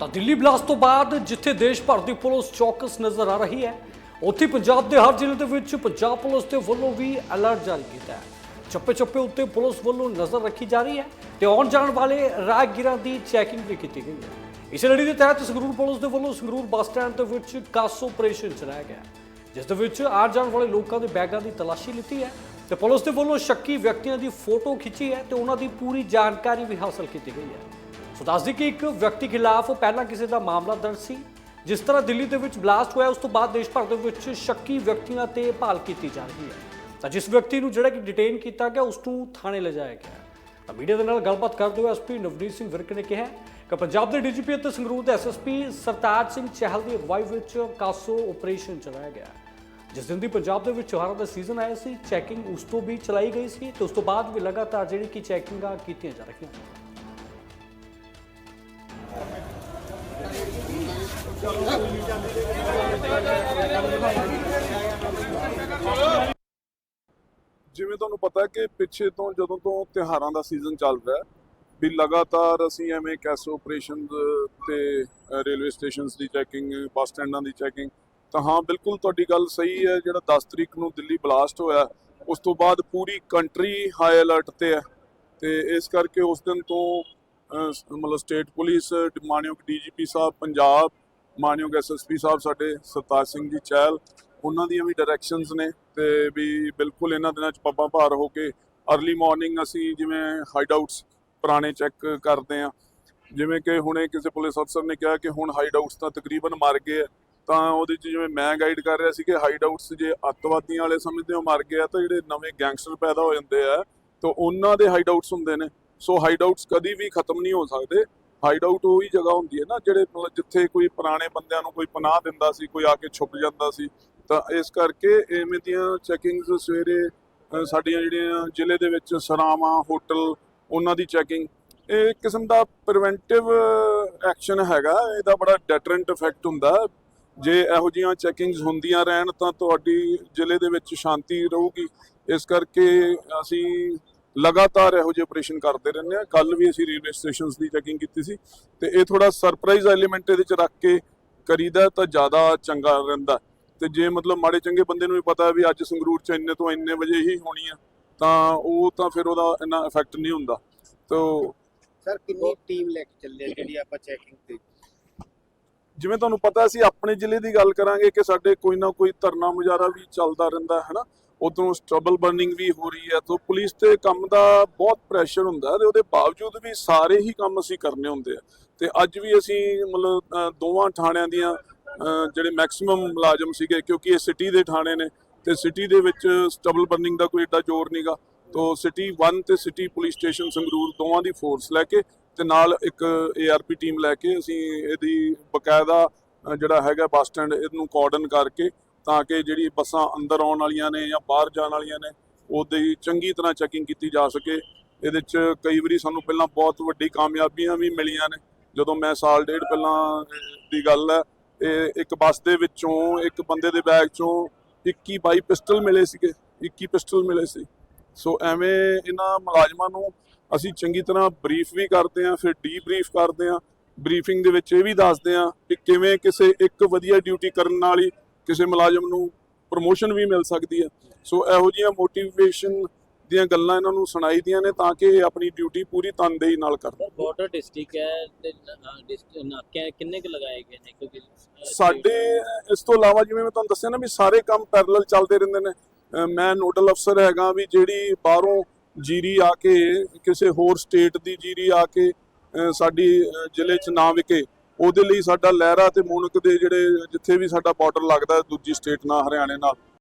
ਤਾਂ ਦਿੱਲੀ ਬਲਾਸਟ ਤੋਂ ਬਾਅਦ ਜਿੱਥੇ ਦੇਸ਼ ਭਰ ਦੀ ਪੁਲਿਸ ਚੌਕਸ ਨਜ਼ਰ ਆ ਰਹੀ ਹੈ, ਉੱਥੇ ਪੰਜਾਬ ਦੇ ਹਰ ਜ਼ਿਲ੍ਹੇ ਦੇ ਵਿੱਚ ਪੰਜਾਬ ਪੁਲਿਸ ਦੇ ਵੱਲੋਂ ਵੀ ਅਲਰਟ ਜਾਰੀ ਕੀਤਾ ਹੈ। ਚੱਪੇ ਚੱਪੇ ਉੱਤੇ ਪੁਲਿਸ ਵੱਲੋਂ ਨਜ਼ਰ ਰੱਖੀ ਜਾ ਰਹੀ ਹੈ ਤੇ ਆਉਣ ਜਾਣ ਵਾਲੇ ਰਾਹਗੀਰਾਂ ਦੀ ਚੈਕਿੰਗ ਵੀ ਕੀਤੀ ਗਈ ਹੈ। ਇਸ ਲੜੀ ਦੇ ਤਹਿਤ ਸੰਗਰੂਰ ਪੁਲਿਸ ਦੇ ਵੱਲੋਂ ਸੰਗਰੂਰ ਬੱਸ ਸਟੈਂਡ ਦੇ ਵਿੱਚ ਕਾਸ ਆਪਰੇਸ਼ਨ ਚਲਾਇਆ ਗਿਆ ਜਿਸ ਦੇ ਵਿੱਚ ਆ ਜਾਣ ਵਾਲੇ ਲੋਕਾਂ ਦੇ ਬੈਗਾਂ ਦੀ ਤਲਾਸ਼ੀ ਲਿੱਤੀ ਹੈ ਤੇ ਪੁਲਿਸ ਦੇ ਵੱਲੋਂ ਸ਼ੱਕੀ ਵਿਅਕਤੀਆਂ ਦੀ ਫੋਟੋ ਖਿੱਚੀ ਹੈ ਤੇ ਉਹਨਾਂ ਦੀ ਪੂਰੀ ਜਾਣਕਾਰੀ ਵੀ ਹਾਸਲ ਕੀਤੀ ਗਈ ਹੈ। ਸੋ ਦੱਸ ਦਈਏ ਕਿ ਇੱਕ ਵਿਅਕਤੀ ਖਿਲਾਫ ਪਹਿਲਾਂ ਕਿਸੇ ਦਾ ਮਾਮਲਾ ਦਰਜ ਸੀ, ਜਿਸ ਤਰ੍ਹਾਂ ਦਿੱਲੀ ਦੇ ਵਿੱਚ ਬਲਾਸਟ ਹੋਇਆ, ਉਸ ਤੋਂ ਬਾਅਦ ਦੇਸ਼ ਭਰ ਦੇ ਵਿੱਚ ਸ਼ੱਕੀ ਵਿਅਕਤੀਆਂ ਤੇ ਭਾਲ ਕੀਤੀ ਜਾ ਰਹੀ ਹੈ। ਤਾਂ ਜਿਸ ਵਿਅਕਤੀ ਨੂੰ ਜਿਹੜਾ ਕਿ ਡਿਟੇਨ ਕੀਤਾ ਗਿਆ, ਉਸ ਨੂੰ ਥਾਣੇ ਲਿਜਾਇਆ ਗਿਆ ਤਾਂ ਮੀਡੀਆ ਦੇ ਨਾਲ ਗੱਲਬਾਤ ਕਰਦੇ ਹੋਏ ਐਸਪੀ ਨਵਨੀਤ ਸਿੰਘ ਵਿਰਕ ਨੇ ਕਿਹਾ ਕਿ ਪੰਜਾਬ ਦੇ ਡੀਜੀਪੀ ਅਤੇ ਸੰਗਰੂਰ ਦੇ ਐਸਐਸਪੀ ਸਰਤਾਜ ਸਿੰਘ ਚਹਿਲ ਦੀ ਅਗਵਾਈ ਵਿੱਚ ਕਾਸੋ ਆਪਰੇਸ਼ਨ ਚਲਾਇਆ ਗਿਆ ਜਿਸ ਦਿਨ ਦੀ ਪੰਜਾਬ ਦੇ ਵਿੱਚ ਤਿਉਹਾਰਾਂ ਦਾ ਸੀਜ਼ਨ ਆਇਆ ਸੀ, ਚੈਕਿੰਗ ਉਸ ਤੋਂ ਵੀ ਚਲਾਈ ਗਈ ਸੀ ਤੇ ਉਸ ਤੋਂ ਬਾਅਦ ਵੀ ਲਗਾਤਾਰ ਜਿਹੜੀ ਕਿ ਚੈਕਿੰਗਾਂ ਕੀਤੀਆਂ ਜਾ ਰਹੀਆਂ ਜਿਵੇਂ ਤੁਹਾਨੂੰ ਪਤਾ ਹੈ ਕਿ ਪਿੱਛੇ ਤੋਂ ਜਦੋਂ ਤੋਂ ਤਿਹਾਰਾਂ ਦਾ ਸੀਜ਼ਨ ਚੱਲ ਰਿਹਾ ਹੈ, ਵੀ ਲਗਾਤਾਰ ਅਸੀਂ ਐਵੇਂ ਕੈਸੋ ਆਪਰੇਸ਼ਨ ਤੇ ਰੇਲਵੇ ਸਟੇਸ਼ਨਸ ਦੀ ਚੈਕਿੰਗ ਬੱਸ ਸਟੈਂਡਾਂ ਦੀ ਚੈਕਿੰਗ ਤਾਂ ਹਾਂ, ਬਿਲਕੁਲ ਤੁਹਾਡੀ ਗੱਲ ਸਹੀ ਹੈ, ਜਿਹੜਾ 10 ਤਰੀਕ ਨੂੰ ਦਿੱਲੀ ਬਲਾਸਟ ਹੋਇਆ, ਉਸ ਤੋਂ ਬਾਅਦ ਪੂਰੀ ਕੰਟਰੀ ਹਾਈ ਅਲਰਟ ਤੇ ਹੈ ਤੇ ਇਸ ਕਰਕੇ ਉਸ ਦਿਨ ਤੋਂ ਮਤਲਬ ਸਟੇਟ ਪੁਲਿਸ, ਮਾਨਯੋਗ ਡੀਜੀਪੀ ਸਾਹਿਬ, ਪੰਜਾਬ, ਮਾਨਯੋਗ ਐਸਐਸਪੀ ਸਾਹਿਬ ਸਾਡੇ, ਸਰਤਾਜ ਸਿੰਘ ਜੀ ਚਹਿਲ, ਉਹਨਾਂ ਦੀਆਂ ਵੀ ਡਾਇਰੈਕਸ਼ਨਸ ਨੇ ਤੇ ਵੀ ਬਿਲਕੁਲ ਇਹਨਾਂ ਦਿਨਾਂ 'ਚ ਪੱਬਾਂ ਭਾਰ ਹੋ ਕੇ अर्ਲੀ ਮਾਰਨਿੰਗ ਅਸੀਂ ਜਿਵੇਂ ਹਾਈਡ ਆਊਟਸ ਪੁਰਾਣੇ ਚੈੱਕ ਕਰਦੇ ਆ ਜਿਵੇਂ ਕਿ ਹੁਣੇ ਕਿਸੇ ਪੁਲਿਸ ਅਫਸਰ ਨੇ ਕਿਹਾ ਕਿ ਹੁਣ ਹਾਈਡ ਆਊਟਸ ਤਾਂ ਤਕਰੀਬਨ ਮਰ ਗਏ ਆ, ਤਾਂ ਉਹਦੇ 'ਚ ਜਿਵੇਂ ਮੈਂ ਗਾਈਡ ਕਰ ਰਿਹਾ ਸੀ ਕਿ ਹਾਈਡ ਆਊਟਸ ਜੇ ਅੱਤਵਾਦੀਆਂ ਵਾਲੇ ਸਮਝਦੇ ਹੋ ਮਰ ਗਏ ਆ, ਤਾਂ ਜਿਹੜੇ ਨਵੇਂ ਗੈਂਗਸਟਰ ਪੈਦਾ ਹੋ ਜਾਂਦੇ ਆ, ਤਾਂ ਉਹਨਾਂ ਦੇ ਹਾਈਡ ਆਊਟਸ ਹੁੰਦੇ ਨੇ। ਸੋ ਹਾਈਡ ਆਊਟਸ ਕਦੀ ਵੀ ਖਤਮ ਨਹੀਂ ਹੋ ਸਕਦੇ। ਹਾਈਡ ਆਊਟ ਉਹੀ ਜਗ੍ਹਾ ਹੁੰਦੀ ਹੈ ਨਾ, ਜਿਹੜੇ ਮਤਲਬ ਜਿੱਥੇ ਕੋਈ ਪੁਰਾਣੇ ਬੰਦਿਆਂ ਨੂੰ ਕੋਈ ਪਨਾਹ ਦਿੰਦਾ ਸੀ, ਕੋਈ ਆ ਕੇ ਛੁਪ ਜਾਂਦਾ ਸੀ। ਤਾਂ ਇਸ ਕਰਕੇ ਐਵੇਂ ਦੀਆਂ ਚੈਕਿੰਗਸ ਸਵੇਰੇ ਸਾਡੀਆਂ ਜਿਹੜੀਆਂ ਜ਼ਿਲ੍ਹੇ ਦੇ ਵਿੱਚ ਸਰਾਵਾਂ, ਹੋਟਲ, ਉਹਨਾਂ ਦੀ ਚੈਕਿੰਗ ਇਹ ਇੱਕ ਕਿਸਮ ਦਾ ਪ੍ਰੀਵੈਂਟਿਵ ਐਕਸ਼ਨ ਹੈਗਾ। ਇਹਦਾ ਬੜਾ ਡੈਟਰੈਂਟ ਇਫੈਕਟ ਹੁੰਦਾ। ਜੇ ਇਹੋ ਜਿਹੀਆਂ ਚੈਕਿੰਗਸ ਹੁੰਦੀਆਂ ਰਹਿਣ ਤਾਂ ਤੁਹਾਡੀ ਜ਼ਿਲ੍ਹੇ ਦੇ ਵਿੱਚ ਸ਼ਾਂਤੀ ਰਹੂਗੀ। ਇਸ ਕਰਕੇ ਅਸੀਂ ਲਗਾਤਾਰ ਇਹੋ ਜਿਹੇ ਆਪਰੇਸ਼ਨ ਕਰਦੇ ਰਹਿੰਦੇ ਹਾਂ। ਕੱਲ ਵੀ ਅਸੀਂ ਰੇਲਵੇ ਸਟੇਸ਼ਨਸ ਦੀ ਚੈਕਿੰਗ ਕੀਤੀ ਸੀ ਤੇ ਇਹ ਥੋੜਾ ਸਰਪ੍ਰਾਈਜ਼ ਐਲੀਮੈਂਟ ਇਹਦੇ ਚ ਰੱਖ ਕੇ ਕਰੀਦਾ ਤਾਂ ਜ਼ਿਆਦਾ ਚੰਗਾ ਰਹਿੰਦਾ। ਤੇ ਜੇ ਮਤਲਬ ਮਾੜੇ ਚੰਗੇ ਬੰਦੇ ਨੂੰ ਵੀ ਪਤਾ ਹੈ ਵੀ ਅੱਜ ਸੰਗਰੂਰ ਚ ਇੰਨੇ ਤੋਂ ਇੰਨੇ ਵਜੇ ਹੀ ਹੋਣੀ ਆ ਤਾਂ ਉਹ ਤਾਂ ਫਿਰ ਉਹਦਾ ਇੰਨਾ ਇਫੈਕਟ ਨਹੀਂ ਹੁੰਦਾ। ਤੋ ਸਰ ਕਿੰਨੀ ਟੀਮ ਲੈ ਕੇ ਚੱਲੇ ਆ ਜਿਹੜੀ ਆਪਾਂ ਚੈਕਿੰਗ ਤੇ? ਜਿਵੇਂ ਤੁਹਾਨੂੰ ਪਤਾ ਅਸੀਂ ਆਪਣੇ ਜ਼ਿਲ੍ਹੇ ਦੀ ਗੱਲ ਕਰਾਂਗੇ ਕਿ ਸਾਡੇ ਕੋਈ ਨਾ ਕੋਈ ਧਰਨਾ ਮੁਜ਼ਾਹਰਾ ਵੀ ਚੱਲਦਾ ਰਹਿੰਦਾ ਹੈ ਨਾ ਉਦੋਂ ਸਟਰਬਲ ਬਰਨਿੰਗ ਵੀ ਹੋ ਰਹੀ ਹੈ ਤਾਂ ਪੁਲਿਸ ਤੇ ਕੰਮ ਦਾ ਬਹੁਤ ਪ੍ਰੈਸ਼ਰ ਹੁੰਦਾ ਹੈ ਤੇ ਉਹਦੇ ਬਾਵਜੂਦ ਵੀ ਸਾਰੇ ਹੀ ਕੰਮ ਅਸੀਂ ਕਰਨੇ ਹੁੰਦੇ ਆ। ਤੇ ਅੱਜ ਵੀ ਅਸੀਂ ਮਤਲਬ ਦੋਵਾਂ ਥਾਣਿਆਂ ਦੀਆਂ ਜਿਹੜੇ ਮੈਕਸਿਮਮ ਮੁਲਾਜ਼ਮ ਸੀਗੇ, ਕਿਉਂਕਿ ਇਹ ਸਿਟੀ ਦੇ ਥਾਣੇ ਨੇ, ਤੇ ਸਿਟੀ ਦੇ ਵਿੱਚ ਸਟਰਬਲ ਬਰਨਿੰਗ ਦਾ ਕੋਈ ਏਡਾ ਜ਼ੋਰ ਨਹੀਂਗਾ ਤੋਂ ਸਿਟੀ 1 ਤੇ ਸਿਟੀ ਪੁਲਿਸ ਸਟੇਸ਼ਨ ਸੰਗਰੂਰ ਦੋਵਾਂ ਦੀ ਫੋਰਸ ਲੈ ਕੇ ਤੇ ਨਾਲ ਇੱਕ ਏਆਰਪੀ ਟੀਮ ਲੈ ਕੇ ਅਸੀਂ ਇਹਦੀ ਬਕਾਇਦਾ ਜਿਹੜਾ ਹੈਗਾ ਬੱਸ ਸਟੈਂਡ, ਇਹਨੂੰ ਕੋਆਰਡਨ ਕਰਕੇ ਤਾਂ ਕਿ ਜਿਹੜੀ ਬੱਸਾਂ ਅੰਦਰ ਆਉਣ ਵਾਲੀਆਂ ਨੇ ਜਾਂ ਬਾਹਰ ਜਾਣ ਵਾਲੀਆਂ ਨੇ, ਉਹਦੀ ਚੰਗੀ ਤਰ੍ਹਾਂ ਚੈਕਿੰਗ ਕੀਤੀ ਜਾ ਸਕੇ। ਇਹਦੇ 'ਚ ਕਈ ਵਾਰੀ ਸਾਨੂੰ ਪਹਿਲਾਂ ਬਹੁਤ ਵੱਡੀ ਕਾਮਯਾਬੀਆਂ ਵੀ ਮਿਲੀਆਂ ਨੇ। ਜਦੋਂ ਮੈਂ ਸਾਲ ਡੇਢ ਪਹਿਲਾਂ ਦੀ ਗੱਲ ਹੈ, ਇਹ ਇੱਕ ਬੱਸ ਦੇ ਵਿੱਚੋਂ ਇੱਕ ਬੰਦੇ ਦੇ ਬੈਗ ਚੋਂ 21 22 ਪਿਸਟਲ ਮਿਲੇ ਸੀਗੇ 21 ਪਿਸਟਲ ਮਿਲੇ ਸੀ। ਸੋ ਐਵੇਂ ਇਹਨਾਂ ਮੁਲਾਜ਼ਮਾਂ ਨੂੰ ਅਸੀਂ ਚੰਗੀ ਤਰ੍ਹਾਂ ਬਰੀਫ ਵੀ ਕਰਦੇ ਹਾਂ, ਫਿਰ ਡੀਬਰੀਫ ਕਰਦੇ ਹਾਂ। ਬਰੀਫਿੰਗ ਦੇ ਵਿੱਚ ਇਹ ਵੀ ਦੱਸਦੇ ਹਾਂ ਕਿ ਕਿਵੇਂ ਕਿਸੇ ਇੱਕ ਵਧੀਆ ਡਿਊਟੀ ਕਰਨ ਨਾਲ ਹੀ ਕਿਸੇ ਮੁਲਾਜ਼ਮ ਨੂੰ ਪ੍ਰਮੋਸ਼ਨ ਵੀ ਮਿਲ ਸਕਦੀ ਹੈ। ਸੋ ਇਹੋ ਜਿਹੀਆਂ ਮੋਟੀਵੇਸ਼ਨ ਦੀਆਂ ਗੱਲਾਂ ਇਹਨਾਂ ਨੂੰ ਸੁਣਾਈ ਦੀਆਂ ਨੇ ਤਾਂ ਕਿ ਇਹ ਆਪਣੀ ਡਿਊਟੀ ਪੂਰੀ ਤਨਦੇਹੀ ਨਾਲ ਕਰਨ ਬਾਰਡਰ ਡਿਸਟ੍ਰਿਕਟ ਹੈ ਤੇ ਨ- ਡਿਸ- ਨਾਕੇ ਕਿੰਨੇ ਕੁ ਲਗਾਏ ਗਏ ਨੇ? ਕਿਉਂਕਿ ਸਾਡੇ ਇਸ ਤੋਂ ਇਲਾਵਾ ਜਿਵੇਂ ਮੈਂ ਤੁਹਾਨੂੰ ਦੱਸਿਆ ਨਾ ਵੀ ਸਾਰੇ ਕੰਮ ਪੈਰਲਲ ਚੱਲਦੇ ਰਹਿੰਦੇ ਨੇ। ਮੈਂ ਨੋਡਲ ਅਫਸਰ ਹੈਗਾ ਵੀ ਜਿਹੜੀ ਬਾਹਰੋਂ ਜੀਰੀ ਆ ਕੇ ਕਿਸੇ ਹੋਰ ਸਟੇਟ ਦੀ ਜੀਰੀ ਆ ਕੇ ਸਾਡੀ ਜ਼ਿਲ੍ਹੇ 'ਚ ਨਾ ਵਿਕੇ। ਉਹਦੇ ਲਈ ਸਾਡਾ ਲਹਿਰਾ ਤੇ ਮੂਨਕ ਦੇ ਜਿਹੜੇ ਜਿੱਥੇ ਵੀ ਸਾਡਾ ਬਾਰਡਰ ਲੱਗਦਾ ਦੂਜੀ ਸਟੇਟ ਨਾਲ, ਹਰਿਆਣੇ ਨਾਲ